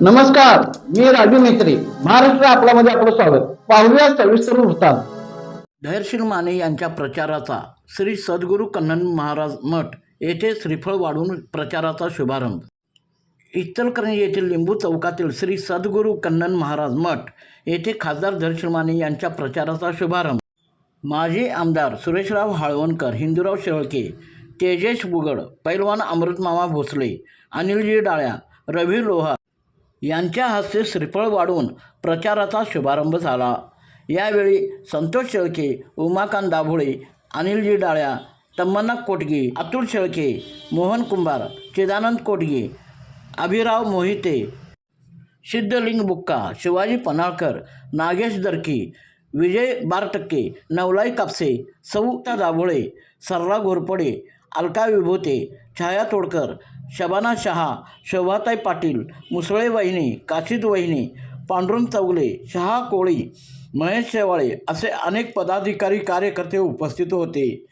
नमस्कार मी राजू मेत्री महाराष्ट्र आपल्यामध्ये आपलं स्वागत. पाहूया सविस्तर वृत्तांत. धैर्यशील माने यांच्या प्रचाराचा श्री सद्गुरू कन्नन महाराज मठ येथे श्रीफळ वाढून प्रचाराचा शुभारंभ. इचलकरंजी येथील लिंबू चौकातील श्री सद्गुरू कन्नन महाराज मठ येथे खासदार धैर्यशील माने यांच्या प्रचाराचा शुभारंभ. माजी आमदार सुरेशराव हाळवणकर हिंदूराव शेळके तेजेश बुगड पैलवान अमृतमामा भोसले अनिलजी डाळ्या रवी लोहा यांच्या हस्ते श्रीफळ वाढवून प्रचाराचा शुभारंभ झाला. यावेळी संतोष शेळके उमाकांत दाभोळे अनिलजी डाळ्या तम्मना कोटगे अतुल शेळके मोहन कुंभार चिदानंद कोटगे अभिराव मोहिते सिद्धलिंग बुक्का शिवाजी पन्हाळकर नागेश दरकी विजय बारटक्के नवलाई कापसे सौता दाभोळे सर्रा घोरपडे अलका विभूते छाया तोडकर शबाना शहा शोभाताई पाटील मुसळे वहिनी काशीद वहिनी पांडुरंग चौगले शहा कोळी महेश शेवाळे असे अनेक पदाधिकारी कार्यकर्ते उपस्थित होते.